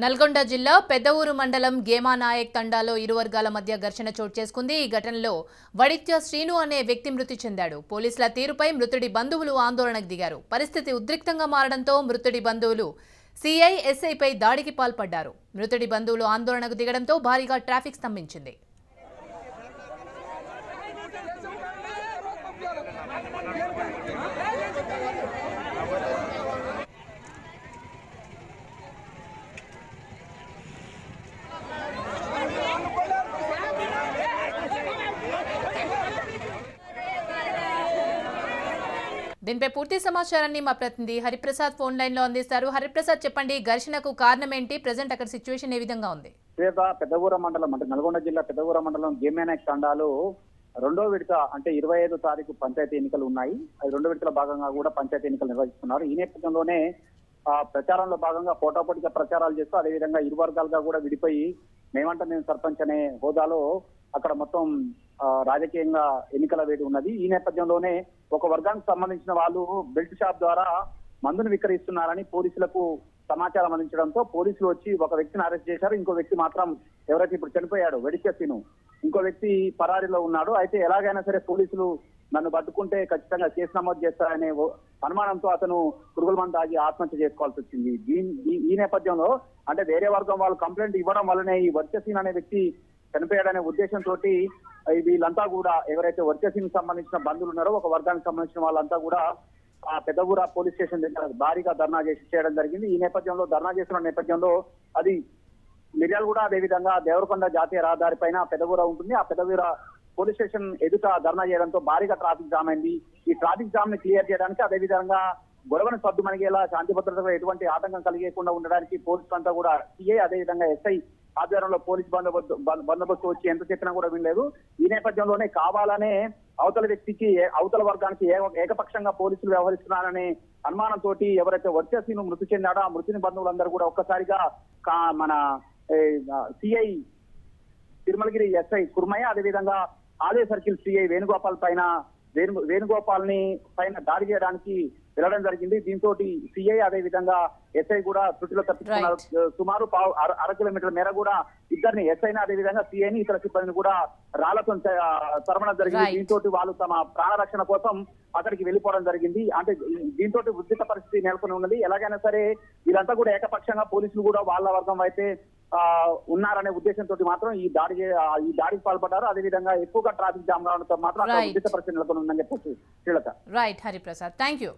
నల్గొండ జిల్లా పెద్దఊరు మండలం గేమానాయక్ తండాలో ఇరు వర్గాల మధ్య ఘర్షణ చోటు చేసుకుంది. ఈ ఘటనలో వడిత్య శ్రీను అనే వ్యక్తి మృతి చెందాడు. పోలీసుల తీరుపై మృతుడి బంధువులు ఆందోళనకు దిగారు. పరిస్థితి ఉద్రిక్తంగా మారడంతో మృతుడి బంధువులు సిఐ ఎస్ఐపై దాడికి పాల్పడ్డారు. మృతుడి బంధువులు ఆందోళనకు దిగడంతో భారీగా ట్రాఫిక్ స్తంభించింది. దీనిపై పూర్తి సమాచారాన్ని మా ప్రతినిధి హరిప్రసాద్ ఫోన్ లైన్లో అందిస్తారు. హరిప్రసాద్ చెప్పండి ఘర్షణకు కారణం ఏంటి ప్రజెంట్ అక్కడ సిచ్యువేషన్ ఏ విధంగా ఉంది? పేద పెద్దగూర మండలం అంటే నల్గొండ జిల్లా పెద్దగూర మండలం గేమేనాయక్ తండాలో రెండో విడత అంటే ఇరవై ఐదో తారీఖు పంచాయతీ ఎన్నికలు ఉన్నాయి. అది రెండో విడతల భాగంగా కూడా పంచాయతీ ఎన్నికలు నిర్వహిస్తున్నారు. ఈ నేపథ్యంలోనే ఆ ప్రచారంలో భాగంగా పోటాపోటీగా ప్రచారాలు చేస్తూ అదేవిధంగా ఇరు వర్గాలుగా కూడా విడిపోయి మేమంటే మేము సర్పంచ్ అనే హోదాలో అక్కడ మొత్తం ఆ, రాజకీయంగా ఎన్నికల వేడి ఉన్నది. ఈ నేపథ్యంలోనే ఒక వర్గానికి సంబంధించిన వాళ్ళు బెల్ట్ షాప్ ద్వారా మందును విక్రయిస్తున్నారని పోలీసులకు సమాచారం అందించడంతో పోలీసులు వచ్చి ఒక వ్యక్తిని అరెస్ట్ చేశారు. ఇంకో వ్యక్తి మాత్రం ఎవరైతే ఇప్పుడు చనిపోయాడు వెడిచెత్తిను. ఇంకో వ్యక్తి పరారీలో ఉన్నాడు. అయితే ఎలాగైనా సరే పోలీసులు నన్ను పట్టుకుంటే ఖచ్చితంగా కేసు నమోదు చేస్తారనే ఓ- అనుమానంతో అతను పురుగుల మందు తాగి ఆత్మహత్య చేసుకోవాల్సి వచ్చింది. దీని ఈ- ఈ నేపథ్యంలో అంటే వేరే వర్గం వాళ్ళు కంప్లైంట్ ఇవ్వడం వల్లనే ఈ వర్చసీన్ అనే వ్యక్తి చనిపోయాడనే ఉద్దేశంతో వీళ్ళంతా కూడా ఎవరైతే వర్చసీన్ సంబంధించిన బంధువులు ఉన్నారో ఒక వర్గానికి సంబంధించిన వాళ్ళంతా కూడా ఆ పెద్దగూర పోలీస్ స్టేషన్ దగ్గర భారీగా ధర్నా చేసి చేయడం జరిగింది. ఈ నేపథ్యంలో ధర్నా చేసిన నేపథ్యంలో అది మిర్యాలు కూడా అదేవిధంగా దేవరకొండ జాతీయ రహదారి పైన పెదగూర ఉంటుంది. ఆ పెదగూర పోలీస్ స్టేషన్ ఎదుట ధర్నా చేయడంతో భారీగా ట్రాఫిక్ జామ్ అయింది. ఈ ట్రాఫిక్ జామ్ని క్లియర్ చేయడానికి అదేవిధంగా గొడవను సర్దు మనగేలా శాంతి భద్రతలో ఎటువంటి ఆటంకం కలిగకుండా ఉండడానికి పోలీసులంతా కూడా సిఐ అదేవిధంగా ఎస్ఐ ఆధ్వర్యంలో పోలీస్ బందోబస్తు బందోబస్తు వచ్చి ఎంత చెప్పినా కూడా వినలేదు. ఈ నేపథ్యంలోనే కావాలనే అవతల వ్యక్తికి అవతల వర్గానికి ఏకపక్షంగా పోలీసులు వ్యవహరిస్తున్నారనే అనుమానంతో ఎవరైతే వర్చసీను మృతి చెందాడో ఆ మృతిని బంధువులందరూ కూడా ఒక్కసారిగా మన సిఐ తిరుమలగిరి ఎస్ఐ కుర్మయ్య అదేవిధంగా ఆదే సర్కిల్ సిఐ వేణుగోపాల్ పైన వేణు వేణుగోపాల్ని పైన దాడి చేయడానికి వెళ్ళడం జరిగింది. దీంతో సిఐ అదే విధంగా ఎస్ఐ కూడా త్రుటిలో తప్పించుకున్నారు. సుమారు అర కిలోమీటర్ల మేర కూడా ఇద్దరిని ఎస్ఐని అదే విధంగా సిఐని ఇతర సిబ్బందిని కూడా రాళ్ళతో తరమడం జరిగింది. దీంతో వాళ్ళు తమ ప్రాణ రక్షణ కోసం అక్కడికి వెళ్ళిపోవడం జరిగింది. అంటే దీంతో ఉద్రిక్త పరిస్థితి నెలకొని ఉన్నది. ఎలాగైనా సరే వీరంతా కూడా ఏకపక్షంగా పోలీసులు కూడా వాళ్ళ వర్గం అయితే ఉన్నారనే ఉద్దేశంతో మాత్రం ఈ దాడి ఈ దాడికి పాల్పడ్డారు. అదేవిధంగా ఎక్కువగా ట్రాఫిక్ జామ్ కావడంతో మాత్రం అక్కడ పరిస్థితి నెలకొని ఉందని చెప్పొచ్చు Srilatha. Right Hariprasad thank you